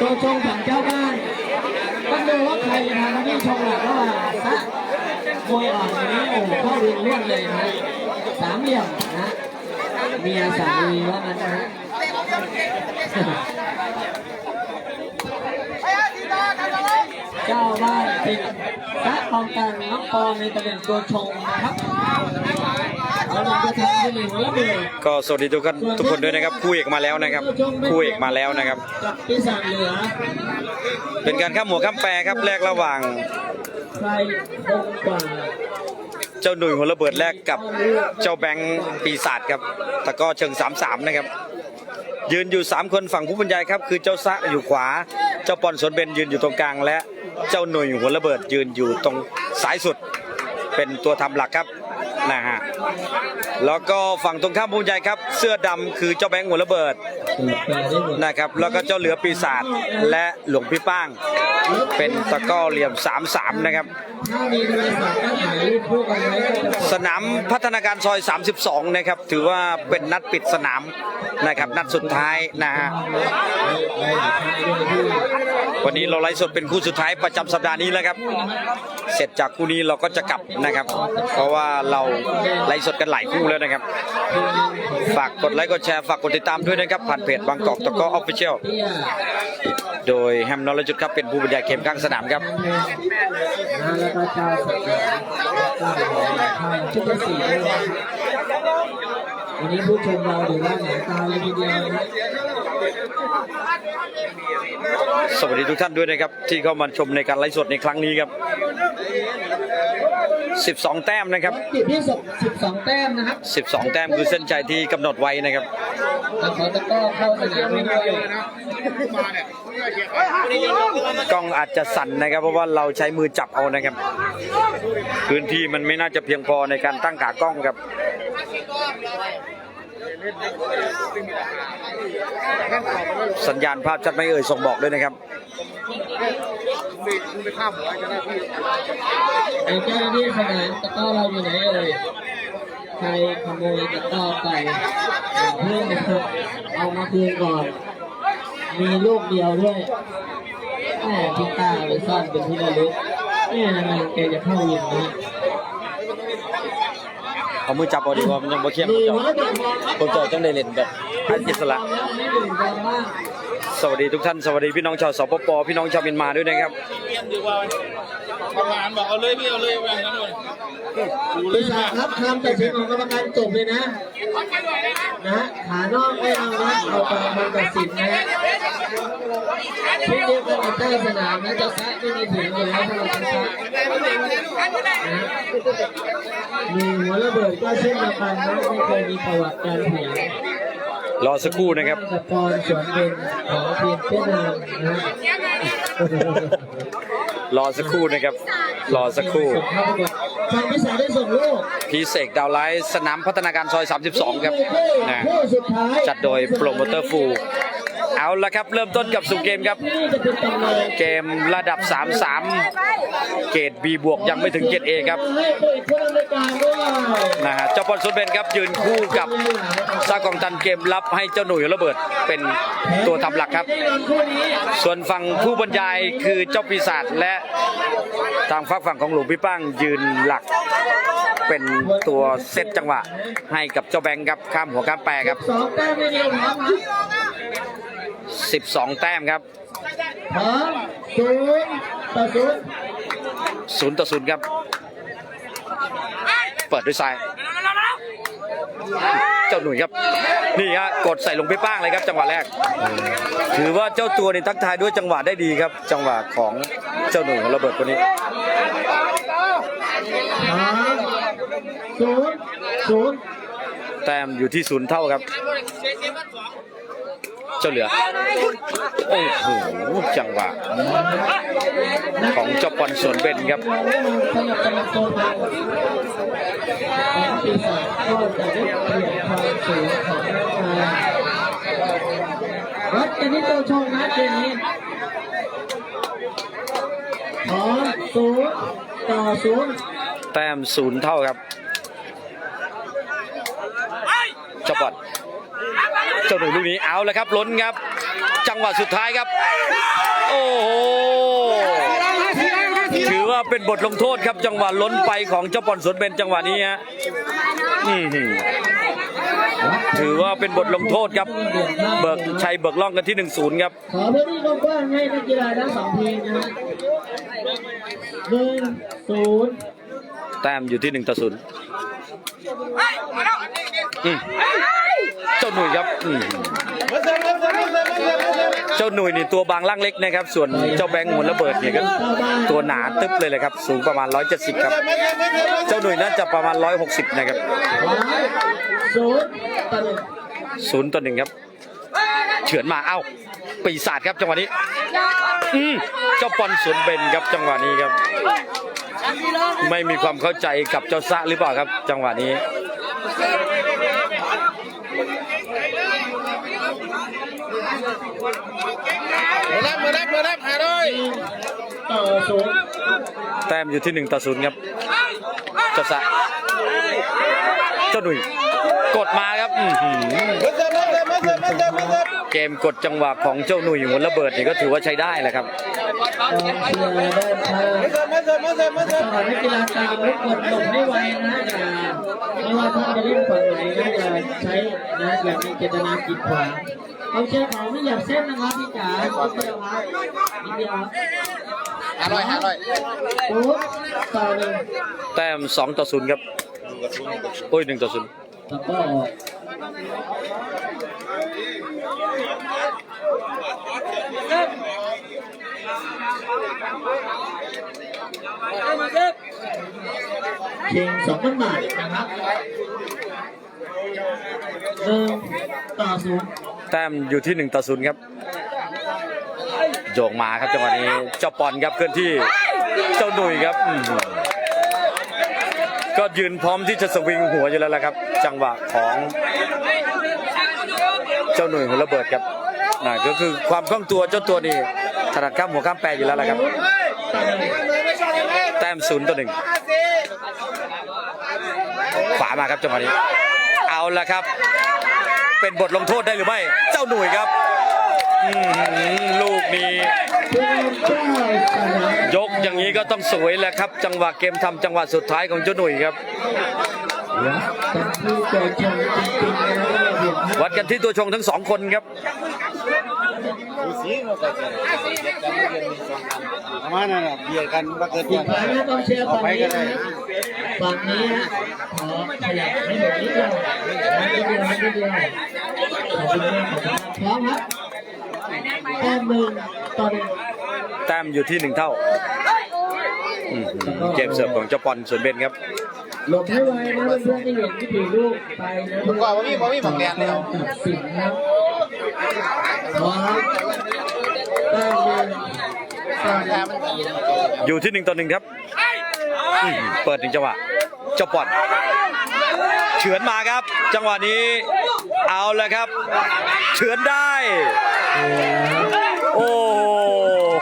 ตัวชงฝั่งเจ้าบ้านต้องดูว่าใครจะทำหน้าที่ชงหลักระหว่างซะมวยอ่อนวันนี้โอ้โหเข้าเรียงรวดเลยนะสามเหลี่ยมนะเมียสามีว่างั้นนะฮะเจ้าบ้านติดพระทองตันน้องปอในตำแหน่งตัวชงนะครับ ก็สวัสดีทุกคนทุกคนด้วยนะครับคู่เอกมาแล้วนะครับคู่เอกมาแล้วนะครับ เป็นการข้ามหัวข้ามแปรครับแลกระหว่าง เจ้าหนุ่ยหัวระเบิดแลกกับเจ้าแบงค์ปีศาจครับตะก้อเชิงสามสามนะครับ ยืนอยู่3คนฝั่งผู้บรรยายครับ คือเจ้าซะอยู่ขวา เจ้าปอนสวนเบนยืนอยู่ตรงกลางและ เจ้าหนุ่ยหัวระเบิดยืนอยู่ตรงซ้ายสุด เป็นตัวทำหลักครับ นะฮะแล้วก็ฝั่งตรงข้ามผู้บรรยายครับ เสื้อดำคือเจ้าแบงค์หัวระเบิดนะครับแล้วก็เจ้าเหลือปีศาจและหลวงพี่ป้าง เป็นตะก้อเหลี่ยม 3-3 นะครับถ้ามีโทรศัพท์ก็ถ่ายรูปคู่กันไว้ก็จะสนามพัฒนาการซอย 32 นะครับ ถือว่าเป็นนัดปิดสนามนะครับ นัดสุดท้ายนะฮะ วันนี้เราไลฟ์สดเป็นคู่สุดท้ายประจำสัปดาห์นี้แล้วครับ เสร็จจากคู่นี้เราก็จะกลับนะครับ เพราะว่าเราไลฟ์สดกันหลายคู่แล้วนะครับ ฝากกดไลค์กดแชร์ฝากกดติดตามด้วยนะครับผ่านเพจบางกอกตะกอออฟฟิเชียลเตี้ยโดยแฮมนอลจุดครับเป็นผู้บรรยายเข็มข้างสนามครับแล้วก็เจ้าสักการชุดที่สี่ด้วยนะครับวันนี้ผู้ชมเราดูว่าหนังตาเลยทีเดียวนะ สวัสดีทุกท่านด้วยนะครับ ที่เข้ามาชมในการไลฟ์สดในครั้งนี้ครับ 12 แต้มนะครับติดที่สิบสองแต้มนะครับ 12 แต้มคือเส้นชัยที่กำหนดไว้นะครับแล้วเขาจะก็เข้าสนามไปด้วยกล้องอาจจะสั่นนะครับ เพราะว่าเราใช้มือจับเอานะครับ พื้นที่มันไม่น่าจะเพียงพอในการตั้งขากล้องครับ สัญญาณภาพชัดไม่เอ่ยส่งบอกด้วยนะครับไอ้เจ้าหน้าที่สนามตะก้อเราอยู่ไหนเอ่ยใครขโมยตะก้อไปเพิ่งนะเอามาคืนก่อน มีลูกเดียวด้วยแหมพี่ตาไปซ่อนเป็นที่ระลึกเนี่นานแกจะเข้าวินนะ เอามือจับเอาดีกว่ามันยังบ่เข้มดีผมวะเด็กบอลครับผมจะจังได้เล่นแบบอันอิสระแล้วไม่ดื่มกันบ้างสวัสดีทุกท่าน สวัสดีพี่น้องชาวสปปพี่น้องชาวเมียนมาด้วยนะครับ ประมาณบอกเอาเลยพี่เอาเลยแบบนั้นเลยปีศาจครับคำตัดสินของกรรมการจบเลยนะ นะขานอกไม่เอานะเอาตามคำตัดสินนะฮะพี่เรียกกันมาใต้สนามนะจะแซะไม่มีเถียงอยู่แล้วสำหรับจะแซะนะมีหัวระเบิดก็เช่นเดียวกันนะไม่เคยมีประวัติการเถียงรอสักครู่นะครับกับพรสวนเป็นของทีมเวียดนามนะ รอสักครู่นะครับ รอสักครู่ส่งเข้าประกวดทางพิสาได้ส่งลูกพีเสกดาวไลท์สนามพัฒนาการซอย 32 ครับนะคู่สุดท้ายจัดโดยโปรโมเตอร์ฟู เอาละครับเริ่มต้นกับสู่เกมครับที่นี่จะเป็นตำนานเกมระดับ 3-3 เกรด B บวกยังไม่ถึงเกรด A ครับนะฮะเจ้าปอนสุดเบนครับยืนคู่กับซากองตันเกมรับให้เจ้าหนุ่ยระเบิดเป็นตัวทำหลักครับ ส่วนฝั่งผู้บรรยายคือเจ้าปีศาจและทางฝักฝั่งของหลวงพี่ป้างยืนหลักเป็นตัวเซตจังหวะให้กับเจ้าแบงค์ครับข้ามหัวข้ามแปรครับ สองแต้มไม่เดียวพร้อมครับ12 แต้มครับพร้อมศูนย์ต่อศูนย์0ต่อ0ครับ เปิดด้วยซ้าย เจ้าหนุ่ยครับ นี่ฮะกดใส่ลงพี่ป้างเลยครับ จังหวะแรก ถือว่าเจ้าตัวนี่ทักทายด้วยจังหวะได้ดีครับ จังหวะของเจ้าหนุ่ยของระเบิดคนนี้พร้อมศูนย์ศูนย์แต้มอยู่ที่ศูนย์เท่าครับ เจ้าเหลือ โอ้โห จังหวะ ของเจ้าปอนสวนเบนครับเราไม่มาสนับสนุนตัวเราแอนปีศาจก็จะได้เปลี่ยนความสูงของร่างกายวัดกันที่ตัวชงนะเกมนี้พร้อมศูนย์ต่อศูนย์แต้มศูนย์เท่าครับเจ้าปอน เจ้าหนุ่ยลูกนี้เอาแล้วครับล้นครับ จังหวะสุดท้ายครับ โอ้โหถือว่าเป็นบทลงโทษครับ จังหวะล้นไปของเจ้าปอนสวนเบนจังหวะนี้ฮะอื้อหือถือว่าเป็นบทลงโทษครับ เบิกชัยเบิกล่องกันที่1นศูนย์ครับ ขอพื้นที่กว้างๆให้นักกีฬาทั้งสองทีมนะฮะหนึ่งศูนย์แต้มอยู่ที่หนึ่งต่อศูนย์อืม เจ้าหนุ่ยครับอืมเจ้าหนุ่ยนี่ตัวบางล่างเล็กนะครับ ส่วนเจ้าแบงค์หมุนระเบิดเนี่ยก็ตัวหนาตึ๊บเลยเลยครับ สูงประมาณ 170 ครับ เจ้าหนุ่ยน่าจะประมาณ 160 นะครับร้อยศูนย์ต่อหนึ่งศูนย์ต่อหนึ่งครับ เฉือนมาเอ้าปีศาจครับจังหวะนี้ อืมเจ้าปอนสวนเบนครับจังหวะนี้ครับ ไม่มีความเข้าใจกับเจ้าซะหรือเปล่าครับ จังหวะนี้ เมื่อ รับเมื่อรับเมื่อรับหาด้วยต่อศูนย์แต้มอยู่ที่หนึ่งต่อศูนย์ครับเจ้าซะเจ้าหนุ่ยกดมาครับอื้อหือเมื่อเสร็จเมื่อเสร็จเมื่อเสร็จเมื่อเสร็จเมื่อเสร็จเกมกดจังหวะของเจ้าหนุ่ยหัวระเบิดนี่ก็ถือว่าใช้ได้แหละครับ กองเชียร์ด้านข้างเมื่อเสร็จเมื่อเสร็จเมื่อเสร็จเมื่อเสร็จสอนนักกีฬาตามทุกคนหลบให้ไวนะอย่าไม่ว่าท่านจะเล่นฝั่งไหนนะอย่าใช้นะอย่ามีเจตนากีดขวางกองเชียร์ของไม่อยากเส้นนะครับพี่จ๋านิดเดียวครับนิดเดียวหาด้วยหาด้วยปุ๊บต่อหนึ่งแต้มสองต่อศูนย์ครับโอ้ยหนึ่งต่อศูนย์แล้วก็ออก เชิงสองพันบาทนะครับหนึ่งต่อศูนย์แต้มอยู่ที่หนึ่งต่อศูนย์ครับโยงมาครับจังหวะนี้เจ้าปอนครับเคลื่อนที่เจ้าหนุยครับ ก็ยืนพร้อมที่จะสวิงหัวอยู่แล้วละครับ จังหวะของเจ้าหนุ่ยหัวระเบิดครับน่ะก็คือความคล่องตัวเจ้าตัวนี้ถนัดข้ามหัวข้ามแปรอยู่แล้วละครับ แต้มศูนย์ต่อหนึ่งขวามาครับจังหวะนี้ เอาละครับ เป็นบทลงโทษได้หรือไม่ เจ้าหนุ่ยครับ ลูกนี้ ยกอย่างนี้ก็ต้องสวยแหละครับ จังหวะเกมทำจังหวะสุดท้ายของเจ้าหนุ่ยครับ วัดกันที่ตัวชมจริงๆนครับ เพียงวัดกันที่ตัวชงทั้งสองคนครับประมาณนั้นเบียดกันมาเกิดอีกครั้งนะต้องเชียร์ฝั่งนี้นะฝั่งนี้นะขอขยับให้หน่อยนิดเดียวนิดเดียวนิดเดียวขอบคุณมากขอบคุณมากพร้อมครับแต้มหนึ่งต่อหนึ่งแต้มอยู่ที่หนึ่งเท่าอืมเกมเสิร์ฟของเจ้าปอนสวนเบนครับหลบให้ไวนะเพื่อนๆที่เห็นที่ถือลูกไปนะผมว่าว่ามีว่ามีบังแดนแล้วตัดสินครับพร้อมแต้มหนึ่งต่ อยู่ที่หนึ่งต่อหนึ่งครับเปิดหนึ่งจังหวะเจ้าปอนเฉือนมาครับ จังหวะนี้เอาละครับ เฉือนได้ โอ้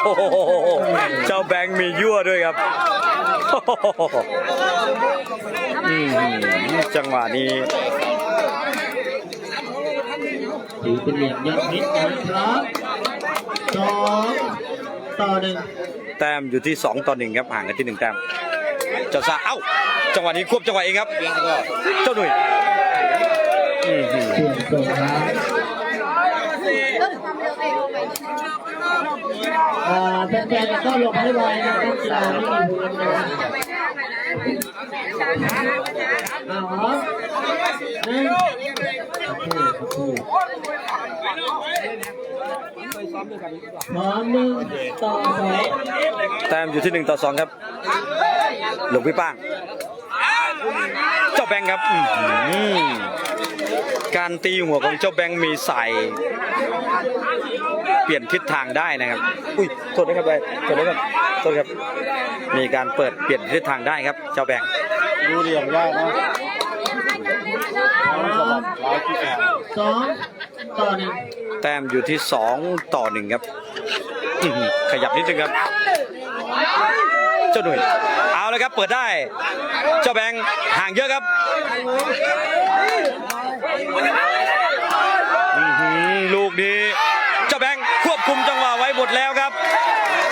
โหเจ้าแบงค์มียั่วด้วยครับจังหวะนี้ถือเป็นเหลี่ยมยอดฮิตนะครับสอง ต่อหนึ่งแต้มอยู่ที่ 2 ต่อ1ครับห่างกันที่1แต้มเจ้าซาเอ้า จังหวะนี้ควบจังหวะเองครับเจ้าหนุ่ยอืมเปลี่ยนส่งครับอ่าแฟนๆก็หลบให้ไวนะครับกีฬาไม่มีพื้นนะครับเอาเหรอหนึ่งสักครู่ สักครู่พร้อมหนึ่งต่อสองแต้มอยู่ที่1ต่อ2ครับ หลวงพี่ป้าง เจ้าแบงค์ครับอื้อหือการตีหัวของเจ้าแบงค์มีใส่เปลี่ยนทิศทางได้นะครับ อุ้ยโทษนะครับไปโทษนะครับโทษครับ มีการเปิดเปลี่ยนทิศทางได้ครับ เจ้าแบงค์ดูเหลี่ยมยากนะพร้อมสองต่อหนึ่ง แต้มอยู่ที่ 2 ต่อ1ครับขยับนิดนึงครับ เจ้าหนุ่ยเอาเลยครับเปิดได้ เจ้าแบงค์ห่างเยอะครับลูกนี้ เจ้าแบงค์ควบคุมจังหวะไว้หมดแล้วครับ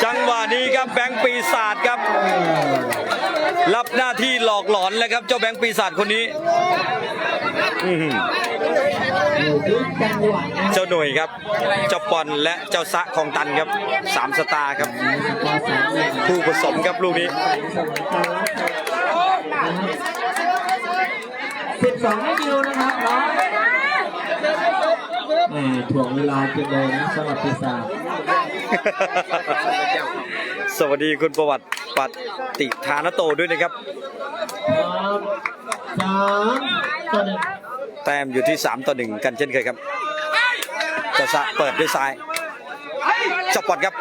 จังหวะนี้ครับแบงค์ปีศาจครับ รับหน้าที่หลอกหลอนแล้วครับ เจ้าแบงค์ปีศาจคนนี้อื้อหืออยู่ที่จังหวะนะเจ้าหน่วยครับ เจ้าปอนและเจ้าซะของตันครับสามสตาร์ครับสกอร์สามหนึ่งคู่ผสมครับลูกนี้สิบสองให้ดิวนะครับน้องแหมถ่วงเวลาจริงเลยนะสำหรับปีศาจสวัสดีคุณประวัติ ปฏิฐานโตด้วยนะครับครับสามต่อหนึ่งแต้มอยู่ที่ 3 ต่อ 1 กันเช่นเคยครับเจ้าซะเปิดด้วยซ้ายเจ้าปอนครับ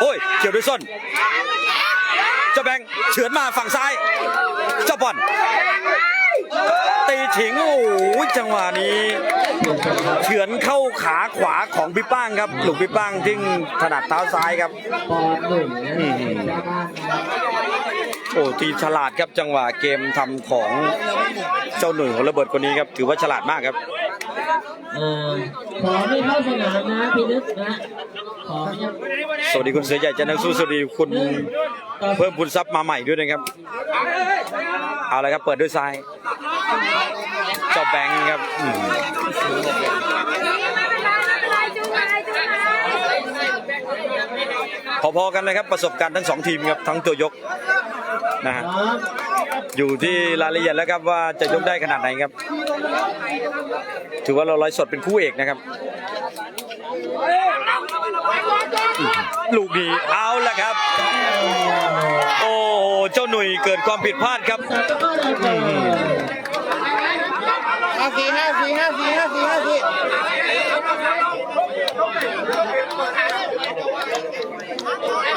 โอ้ยเกี่ยวด้วยส้นเจ้าแบงค์เฉือนมาฝั่งซ้ายเจ้าปอน ตีถิงโอ้โหจังหวะนี้เฉือนเข้าขาขวาของพี่ป้างครับหลุกพี่ป้างทิ้งถนัดเท้าซ้ายครับปอนหนึ่งนะอืมชาวบ้านนะครับโอ้ตีฉลาดครับจังหวะเกมทำของเจ้าหนุ่ยของระเบิดคนนี้ครับ ถือว่าฉลาดมากครับอ่อขอไม่เข้าสนามนะพี่นึกนะ สวัสดีคุณเสือใหญ่จันทร์สู้สวัสดีคุณเพิ่มบุญทรัพย์มาใหม่ด้วยนะครับ เอาละครับเปิดด้วยซ้ายเจ้าแบงค์ครับพอๆกันเลยครับประสบการณ์ทั้งสองทีมครับทั้งตัวยกนะฮะอยู่ที่รายละเอียดแล้วครับว่าจะยกได้ขนาดไหนครับ ถือว่าเราไลฟ์สดเป็นคู่เอกนะครับ ลูกนี้เอาละครับ โอ้เจ้าหนุ่ยเกิดความผิดพลาดครับห้าสี่ห้าสี่ห้าสี่ห้าสี่ห้าสี่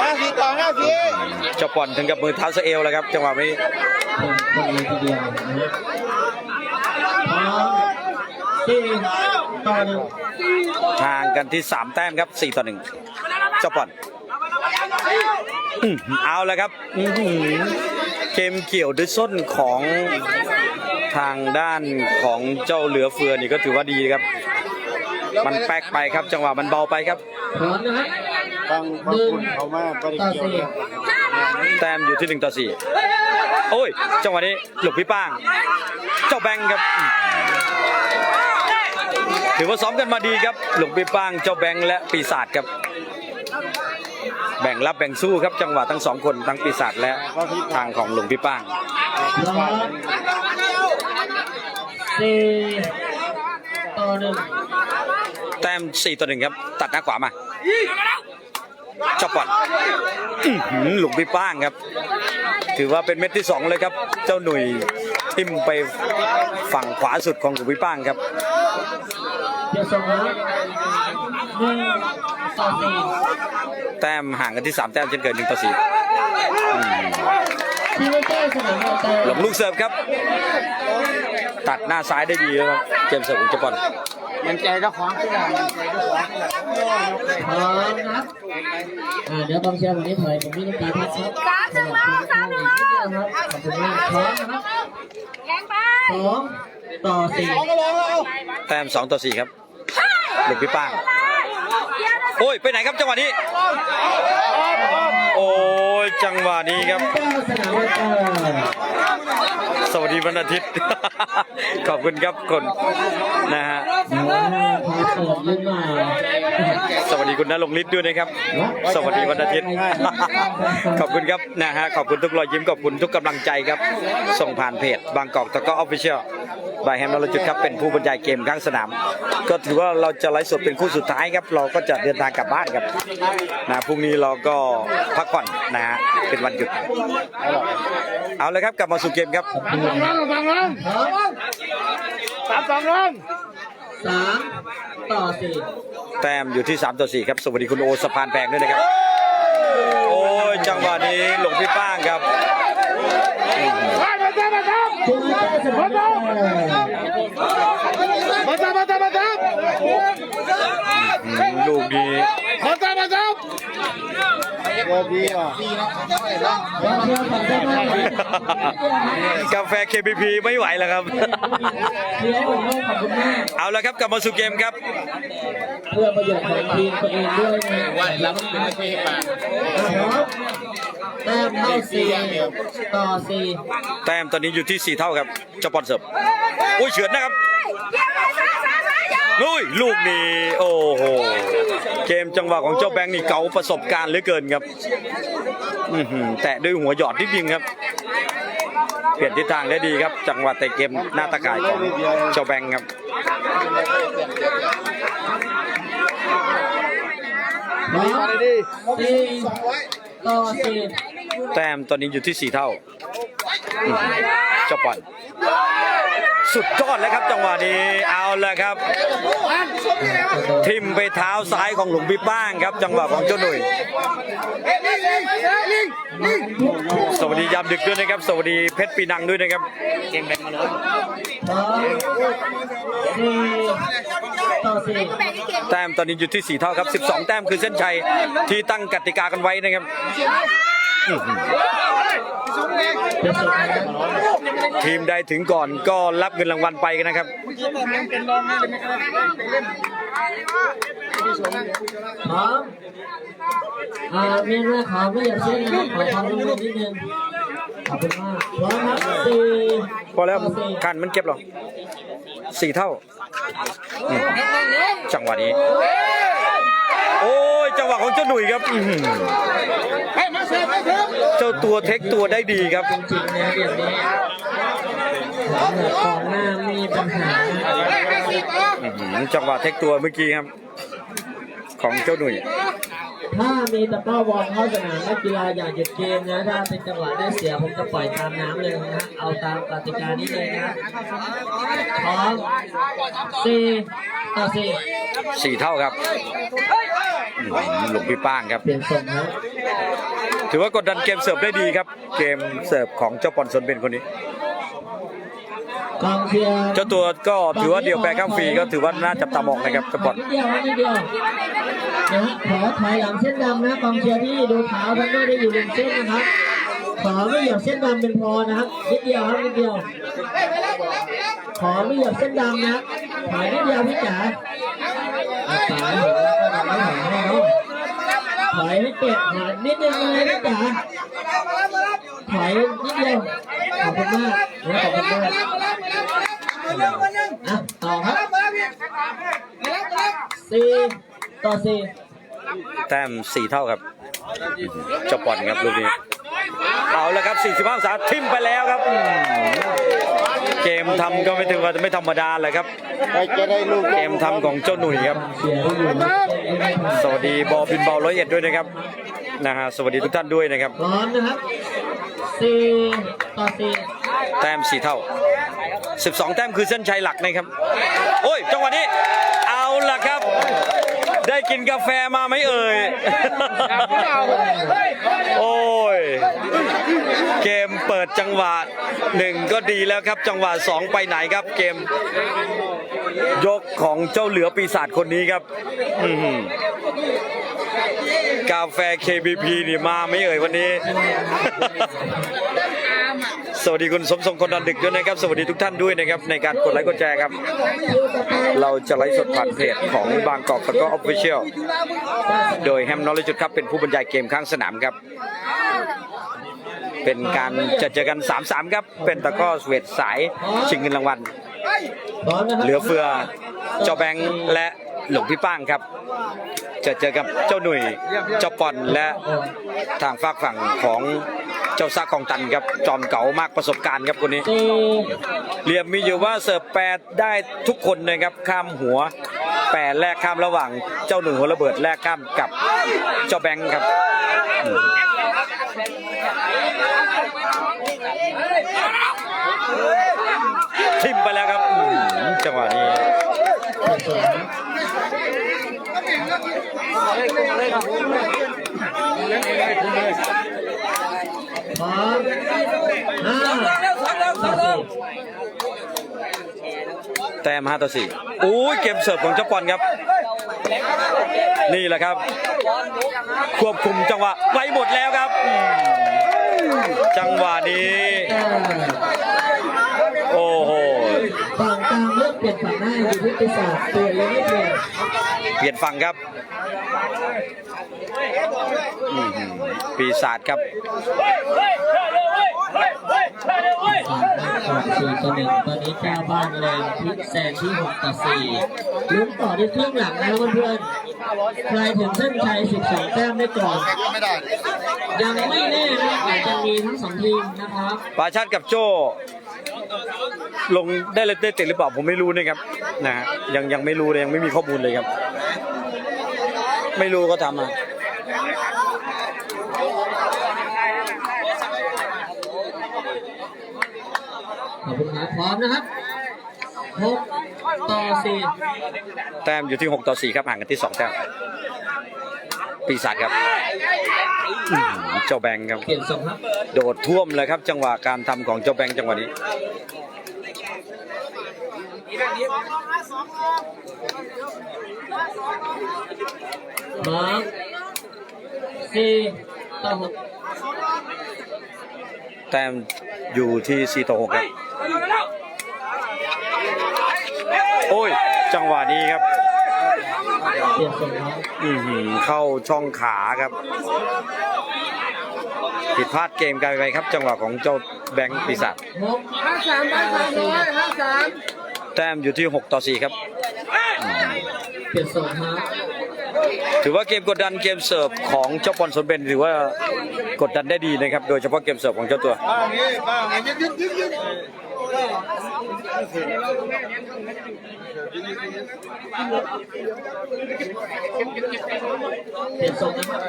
ห้าสี่ต่อห้าสี่เจ้าปอนถึงกับมือเท้าสะเอวแล้วครับ จังหวะนี้คนคนเลยทีเดียวนะฮะพร้อมสี่ต่อหนึ่งห่างกันที่ 3 แต้มครับ 4 ต่อ 1 เจ้าปอนอื้อหือเอาแล้วครับอื้อหือเกมเกี่ยวด้วยส้นของทางด้านของเจ้าเหลือเฟือนี่ก็ถือว่าดีครับ มันแป๊กไปครับ จังหวะมันเบาไปครับพร้อมนะครับฟังฟังคุณเขามาบริต่อเกี่ยวสี่แต้มอยู่ที่1ต่อ4โอ้ย จังหวะนี้หลบพี่ป้าง เจ้าแบงค์ครับ ถือว่าซ้อมกันมาดีครับ หลวงพี่ป้าง เจ้าแบงค์และปีศาจครับ แบ่งรับแบ่งสู้ครับจังหวะทั้งสองคนทั้งปีศาจและทางของหลวงพี่ป้างพร้อมสี่ต่อหนึ่งแต้ม4ต่อ1ครับ ตัดหน้าขวามาเจ้าปอนอื้อหือหลวงพี่ป้างครับ ถือว่าเป็นเม็ดที่2เลยครับ เจ้าหนุ่ยทิ่มไปฝั่งขวาสุดของหลวงพี่ป้างครับ เดี๋ยวส่งนะหนึ่งต่อสี่แต้มห่างกันที่ 3 แต้มเช่นเกิน1ต่อ4ทีมเต้สนามเต้หลงลูกเสิร์ฟครับ ตัดหน้าซ้ายได้ดีครับเจมส์เสิร์ฟของเจ้าปอนมันใจเจ้าของที่ไหนมันใจเจ้าของที่ไหนพร้อมนะครับอ่าเดี๋ยวกองเชียร์วันนี้ถอยผมมีดนตรีพัดครับสามหนึ่งลงสามหนึ่งลงครับขอบคุณมากพร้อมนะครับแข่งไปสองต่อสี่แต้ม2ต่อ4ครับหลวงพี่ป้างเดี๋ยวนะ โอ้ยไปไหนครับจังหวะนี้ โอ้ยจังหวะนี้ครับเก้า สวัสดีวันอาทิตย์ ขอบคุณครับคนนะฮะสวัสดีคุณนรงค์ฤทธิ์ด้วยนะครับ สวัสดีวันอาทิตย์ ขอบคุณครับนะฮะขอบคุณทุกรอยยิ้มขอบคุณทุกกำลังใจครับ ส่งผ่านเพจ บางกอกตะก้อออฟฟิเชียลบายแฮมนรจุดครับเป็นผู้บรรยายเกมข้างสนาม ก็ถือว่าเราจะไลฟ์สดเป็นคู่สุดท้ายครับ เราก็จะเดินทางกลับบ้านครับนะพรุ่งนี้เราก็พักผ่อนนะฮะเป็นวันหยุด เอาเลยครับกลับมาสู่เกมครับขอบคุณครับสองลงพร้อมสามสองลงสามต่อสี่แต้มอยู่ที่ 3 ต่อ 4 ครับ สวัสดีคุณโอสะพานแพงด้วยนะครับ โอ้ย จังหวะนี้หลงพี่ป้างครับมามาจ้ามาจ้าทีมเต้สนามเต้มาจ้ามาจ้ามาจ้าอืม ลูกนี้มาจ้ามาจ้ากองเชียร์ฝั่งเจ้าภาพเลยกาแฟ KPP ไม่ไหวแล้วครับเชียร์ให้ผมด้วยขอบคุณมากเอาละครับกลับมาสู่เกมครับ เพื่อประโยชน์ของทีมตัวเองด้วยนะว่ารับเป็นเทปอะแต้มเท่าสี่ต่อสี่แต้มตอนนี้อยู่ที่4เท่าครับเจ้าปอนเสิร์ฟอุ้ยเฉือนนะครับเยี่ยมเลยสาสาสายาลุยลูกนี้โอ้โหเกมจังหวะของเจ้าแบงค์นี่เก๋าประสบการณ์เหลือเกินครับอื้อหือแตะด้วยหัวหยอดนิดนึงครับ เปลี่ยนทิศทางได้ดีครับ จังหวะเตะเกมหน้าตะข่ายของเจ้าแบงค์ครับพร้อมสี่ต่อสี่ แต้มตอนนี้อยู่ที่ 4 เท่าเจ้าปอนสุดยอดเลยครับจังหวะนี้เอาละครับ ทิมไปเท้าซ้ายของหลวงพี่ป้างครับ จังหวะของเจ้าหนุ่ยสวัสดียามดึกด้วยนะครับ สวัสดีเพชรปีนังด้วยนะครับเก่งแบงมาเลยแต้มตอนนี้อยู่ที่ 4 เท่าครับ 12 แต้มคือเส้นชัยที่ตั้งกติกากันไว้นะครับ ทีมใดถึงก่อนก็รับเงินรางวัลไปกันนะครับครับมอ่ามีเรื่องขอไม่อยากเช่นนะครับขอความร่วมมือนิดนึง ขอบคุณมากพร้อมครับสี่พอแล้วต่สี่กันมันเก็บหรอสี่เท่าอืมจังหวะนี้ โอ้ยจังหวะของเจ้าหนุ่ยครับอื้อหือเจ้าตัวเทคตัวได้ดีครับ จริงๆนะเดี๋ยวนี้ของเหนือกองหน้ามีปัญหานะอื้อหือจังหวะเทคตัวเมื่อกี้ครับ ของเจ้าหนุ่ย ถ้ามีตะกร้อบอลเข้าสนามนักกีฬาอย่าหยุดเกมนะถ้าเป็นจังหวะได้เสียผมจะปล่อยตามน้ำเลยนะเอาตามกติกานี้เลยนะพร้อมสี่ต่อสี่สี่เท่าครับอื้อหือหลวงพี่ป้างครับ เปลี่ยนทรงครับถือว่ากดดันเกมเสิร์ฟได้ดีครับ เกมเสิร์ฟของเจ้าปอนซนเป็นคนนี้กอง เชียร์เจ้าตัวก็ถือว่าเดียวแปรข้ามฟรีก็ถือว่าน่าจับตามองนะครับเจ้าปอนนิดเดียวนิดเดียวนะฮะขอถอยหลังเส้นดำนะกองเชียร์ที่ดูเท้าทั้งไม่ได้อยู่ริมเส้นนะครับขอไม่เหยียบเส้นดำเป็นพอนะครับนิดเดียวครับนิดเดียว ขอไม่เหยียบเส้นดำนะถอยนิดเดียวพี่จ๋าอะถอยเห็นแล้วก็ทำให้ถอยให้เนาะถอยให้เก็บถอยนิดนึงเลยพี่จ๋าถอยนิดเดียวขอบคุณมาก สี่ต่อสี่แต้มสี่เท่าครับเจ้าปอนครับลูกนี้ เอาแล้วครับ 45องศาทิมไปแล้วครับอืมเกมทำก็ไม่ถือว่าจะไม่ธรรมดาเลยครับ เกมทำของเจ้าหนุ่ยครับเชียร์ที่อยู่ในเส้นไม่ได้ผ่านสวัสดีบอลบินเบาร้อยเอ็ดด้วยนะครับ นะฮะ สวัสดีทุกท่านด้วยนะครับพร้อมนะครับสี่ต่อสี่ แต้มสี่เท่า 12 แต้มคือเส้นชัยหลักนะครับ โอ้ย จังหวะนี้ เอาล่ะครับ ได้กินกาแฟมาไหมเอ่ย โอ้ย เกมเปิดจังหวะหนึ่งก็ดีแล้วครับ จังหวะสองไปไหนครับ เกม ยกของเจ้าเหลือปีศาจคนนี้ครับอือหือกาแฟ KBP นี่มาไหม่เอ่ยวันนี้ สวัสดีคุณสมทรงคนดันดึกด้วยนะครับ สวัสดีทุกท่านด้วยนะครับ ในการกดไลค์กดแชร์ครับ เราจะไลฟ์สดผ่านเพจของบางกอกแล้วก็ออฟฟิเชียลโดยแฮมนอลจุดครับเป็นผู้บรรยายเกมข้างสนามครับ เป็นการจะเจอกัน 3-3 ครับ เป็นตะก้อสเวตสายชิงเงินรางวัลเหลือเฟือจ้าแบงและ หลวงพี่ป้างครับ จะเจอกับเจ้าหนุ่ยเจ้าปอนและทางฝากฝั่งของเจ้าซักของตันครับจอมเก๋ามากประสบการณ์ครับคนนี้เหลี่ยมมีอยู่ว่าเสิร์ฟแปดได้ทุกคนนะครับข้ามหัวแปดแลกข้ามระหว่างเจ้าหนุ่ยหัวระเบิดแลกข้ามกับเจ้าแบงค์ครับอืมทิมไปแล้วครับอืมจังหวะนี้ พร้อมห้าต่อสี่แต้ม5ต่อ4อุ้ยเกมเสิร์ฟของเจ้าปอนครับ นี่แหละครับ ควบคุมจังหวะไว้หมดแล้วครับ จังหวะนี้ โอ้โหฝั่งกลางเลือกเปลี่ยนฝั่งได้อยู่ที่ปีศาจเปลี่ยนเลยไม่เปลี่ยน เปลี่ยนฝั่งครับอื้อหือปีศาจครับสองสี่ต่อหนึ่งตอนนี้เจ้าบ้านเลยพลิกแซงที่หกต่อสี่ลุ้นต่อที่ครึ่งหลังนะเพื่อนๆใครถึงเส้นชัย12แต้มได้ก่อนไม่ได้ยังไม่แน่นะอาจจะมีทั้งสองทีมนะครับปาชัดกับโจ้ ลงได้เลยได้ติดหรือเปล่าผมไม่รู้นะครับนะฮะยังยังไม่รู้เลยยังไม่มีข้อมูลเลยครับ ไม่รู้ก็ทำมาขอบคุณครับพร้อมนะครับหกต่อสี่แต้มอยู่ที่ 6 ต่อ 4 ครับห่างกันที่ 2 แต้มปีศาจครับอื้อหือเจ้าแบงค์ครับ เปลี่ยนทรงครับ โดดท่วมเลยครับ จังหวะการทำของเจ้าแบงค์จังหวะนี้ มาสี่ต่อหกแต้มอยู่ที่4ต่อ6ครับ โอ้ย จังหวะนี้ครับอือหือเข้าช่องขาครับ ผิดพลาดเกมกันไปครับ จังหวะของเจ้าแบงค์ปีศาจหกห้าสามห้าสามร้อยห้าสาม แต้มอยู่ที่ 6 ต่อ 4 ครับ เปลี่ยนทรงครับถือว่าเกมกดดันเกมเสิร์ฟของเจ้าปอนสนเบนถือว่ากดดันได้ดีนะครับ โดยเฉพาะเกมเสิร์ฟของเจ้าตัวบ้างงี้บ้างงี้ยึดยึดยึดยึดเปลี่ยนทรงนะครับ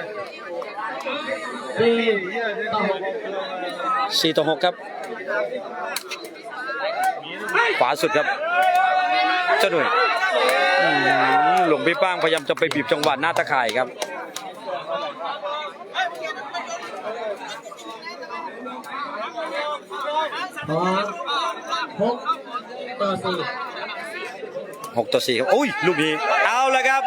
สี่ต่อหก4ต่อ6ครับ ขวาสุดครับเจ้าหนุ่ยอื้อหือหลวงพี่ป้างพยายามจะไปบีบจังหวะหน้าตะข่ายครับพร้อมหกต่อสี่6ต่อ4ครับโอ้ยลูกนี้เอาละครับ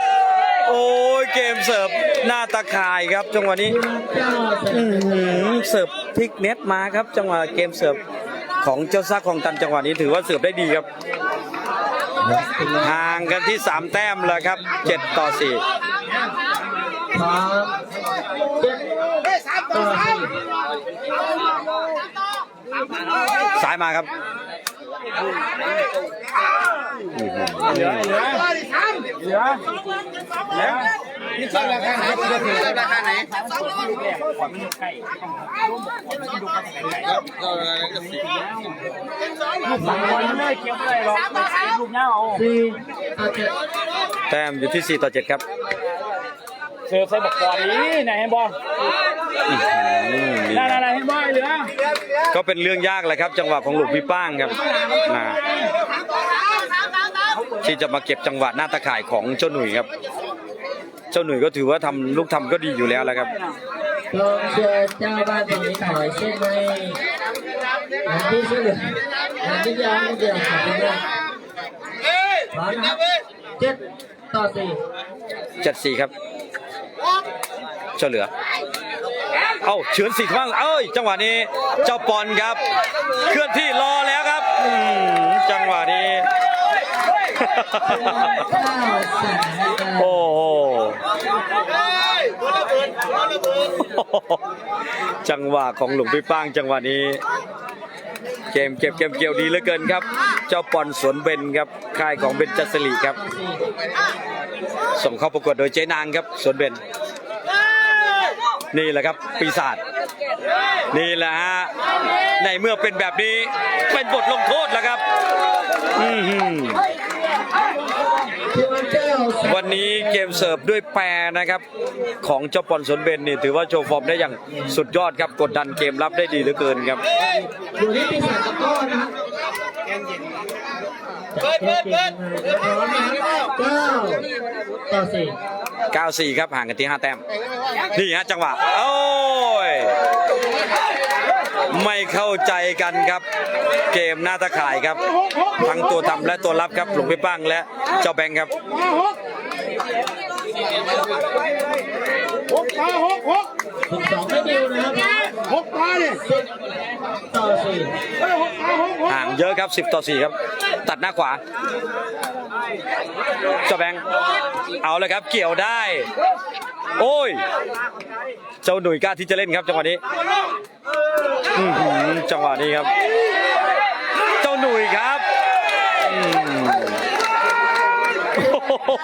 โอ้ยเกมเสิร์ฟหน้าตะข่ายครับจังหวะนี้เก้าต่ออื้อหือเสิร์ฟพลิกเน็ตมาครับ จังหวะเกมเสิร์ฟ ของเจ้าซักของตันจังหวะนี้ถือว่าเสิร์ฟได้ดีครับห่างกันที่ 3 แต้มแล้วครับ 7 ต่อ4พร้อมต่อสายมาครับเหลือเหลือ นี่ชอบราคาไหนชอบราคาไหนก็อะไรก็สิบสี่ต่อเจ็ดแต้มอยู่ที่4ต่อ7ครับเสิร์ฟใส่บักกอดนี้ไหนเห็นบอลนี่นั่นอะไรเห็นบอลเหลือก็เป็นเรื่องยากแหละครับ จังหวะของหลุกพี่ป้างครับนะที่จะมาเก็บจังหวะหน้าตะข่ายของเจ้าหนุ่ยครับ เจ้าหนุ่ยก็ถือว่าทำลูกทำก็ดีอยู่แล้วแหละครับกองเชียร์เจ้าบ้านตรงนี้ถอยเส้นให้หาที่ช่วยเหลือหาที่ยาวนิดเดียวขอบคุณมากพร้อมนะครับเจ็ดต่อสี่74ครับ เจ้าเหลือเอ้าเฉือนสีบ้างเอ้ย จังหวะนี้เจ้าปอนครับ เคลื่อนที่รอแล้วครับอืมจังหวะนี้เก้าสามโอ้โห จังหวะของหลวงพี่ป้างจังหวะนี้ เกมเก็บเกมเกี่ยวดีเหลือเกินครับ เจ้าปอนสวนเบนครับค่ายของเบนจัสลีครับ ส่งเข้าประกวดโดยเจนางครับสวนเบนนี่แหละครับปีศาจนี่แหละฮะในเมื่อเป็นแบบนี้เป็นบทลงโทษแล้วครับ อือหือ ที่มันเก้าสาม วันนี้เกมเสิร์ฟด้วยแปรนะครับ ของเจ้าปอนสนเบนนี่ถือว่าโชว์ฟอร์มได้อย่างสุดยอดครับกดดันเกมรับได้ดีเหลือเกินครับอยู่ที่ปีศาจตะก้อนะครับเปิดเปิดเปิดพร้อมนะครับเก้าต่อสี่9-4ครับห่างกันที่5แต้มนี่ฮะจังหวะโอ้ยไม่เข้าใจกันครับ เกมหน้าตะข่ายครับ ทั้งตัวทำและตัวรับครับหลวงพี่ป้างและเจ้าแบงค์ครับ หกต่อหกหกสิบสองไม่ดิวนะครับหกต่อเนี่ยต่อสี่เฮ้ยหกต่อหกหกห่างเยอะครับ10ต่อ4ครับ ตัดหน้าขวาเจ้าแบงเอาเลยครับเกี่ยวได้ โอ้ย เจ้าหนุ่ยกล้าที่จะเล่นครับจังหวะนี้จังหวะนี้ครับ เจ้าหนุ่ยครับ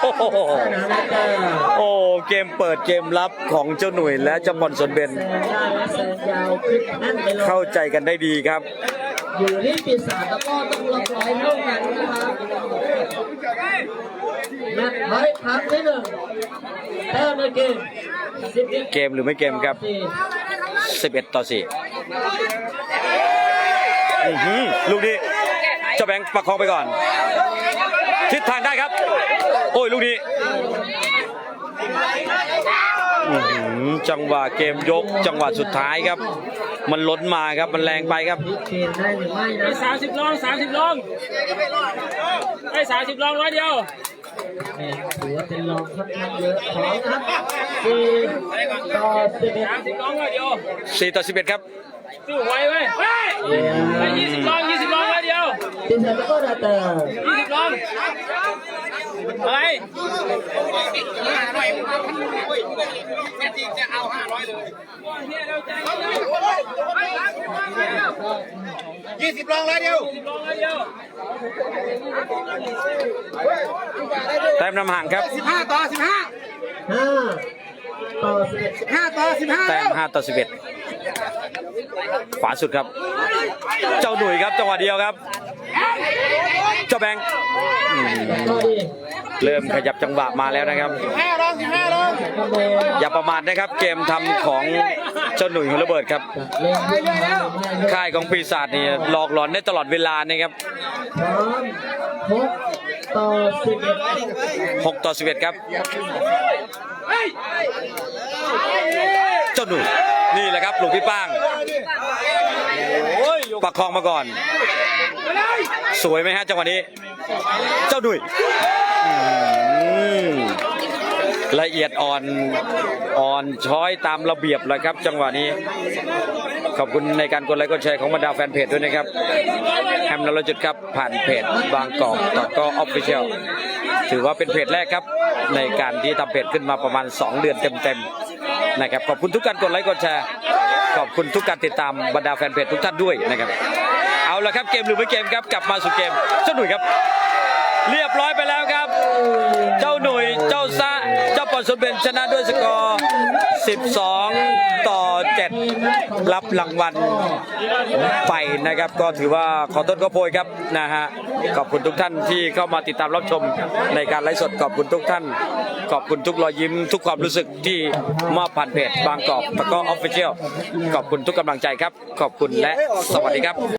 โอ้โหสนามนาเตอร์โอ้เกมเปิดเกมรับของเจ้าหนุ่ยและเจ้าบอลสนเบนแซงได้และแซงยาวขึ้นนั่นไปลงเข้าใจกันได้ดีครับ อยู่ที่ปีศาจแล้วก็ต้องล็อกร้อยเท่ากันนะครับแมตช์พอยต์ครั้งที่หนึ่งแต้มในเกมสิบเอ็ดเกมหรือไม่เกมครับสี่11 ต่อ4อื้อหือลูกนี้เจ้าแบงค์ประคองไปก่อน ทิศทางได้ครับโอ้ย ลูกนี้อื้อหือจังหวะเกมยกจังหวะสุดท้ายครับ มันล้นมาครับมันแรงไปครับพลิกเกมได้หรือไม่นะสามสิบลองสามสิบลองไอ้สามสิบลองร้อยเดียวแหม่ถือว่าเป็นรองค่อนข้างเยอะของนะครับสี่ต่อสิบเอ็ดสามสิบลองร้อยเดียว4ต่อ11ครับสู้ไวเว้ยเฮ้ยไอ้ยี่สิบลองยี่สิบลองร้อยเดียวปีศาจแล้วก็นาเตอร์ยี่สิบลอง อะไรยี่สิบลองแล้วเดียวลองร้อยเดียวแต้มนำห่างครับสิบห้าต่อสิบห้าห้าต่อสิบเอ็ดห้าต่อสิบห้าแต้ม5ต่อ11ขวาสุดครับ เจ้าหนุ่ยครับจังหวะเดียวครับ เจ้าแบงค์อืมก็ดี เริ่มขยับจังหวะมาแล้วนะครับห้าลองสิบห้าลองคอมโบอย่าประมาทนะครับ เกมทำของเจ้าหนุ่ยหัวระเบิดครับเล่นขึ้นมาไม่เยอะค่ายของปีศาจนี่หลอกหลอนได้ตลอดเวลานะครับพร้อมหกต่อสิบเอ็ด6ต่อ11ครับเจ้าหนุ่ยนี่แหละครับหลูกพี่ป้างประคองมาก่อน สวยไหมฮะจังหวะนี้ เจ้าหนุ่ยอืม ละเอียดอ่อนอ่อนช้อยตามระเบียบเลยครับ จังหวะนี้ ขอบคุณในการกดไลค์กดแชร์ของบรรดาแฟนเพจด้วยนะครับแฮมนรจุดครับผ่านเพจบางกอกตอก็ออฟฟิเชียลถือว่าเป็นเพจแรกครับ ในการที่ทำเพจขึ้นมาประมาณ 2 เดือนเต็มๆนะครับขอบคุณทุกการกดไลค์กดแชร์ ขอบคุณทุกการติดตามบรรดาแฟนเพจทุกท่านด้วยนะครับเอาละครับเกมหรือไม่เกมครับกลับมาสู่เกมเจ้าหนุ่ยครับ เรียบร้อยไปแล้วครับ เจ้าหนุ่ยเจ้าซะเจ้าปอนสมเป็นชนะด้วยสกอร์ 12 ต่อ 7 รับรางวัลไปนะครับ ก็ถือว่าขอต้นก็โพยครับนะฮะขอบคุณทุกท่านที่เข้ามาติดตามรับชมในการไลฟ์สดขอบคุณทุกท่าน ขอบคุณทุกรอยยิ้ม ทุกความรู้สึกที่มอบผ่านเพจบางกอกตะก้อออฟฟิเชียลขอบคุณทุกกำลังใจครับ ขอบคุณและสวัสดีครับ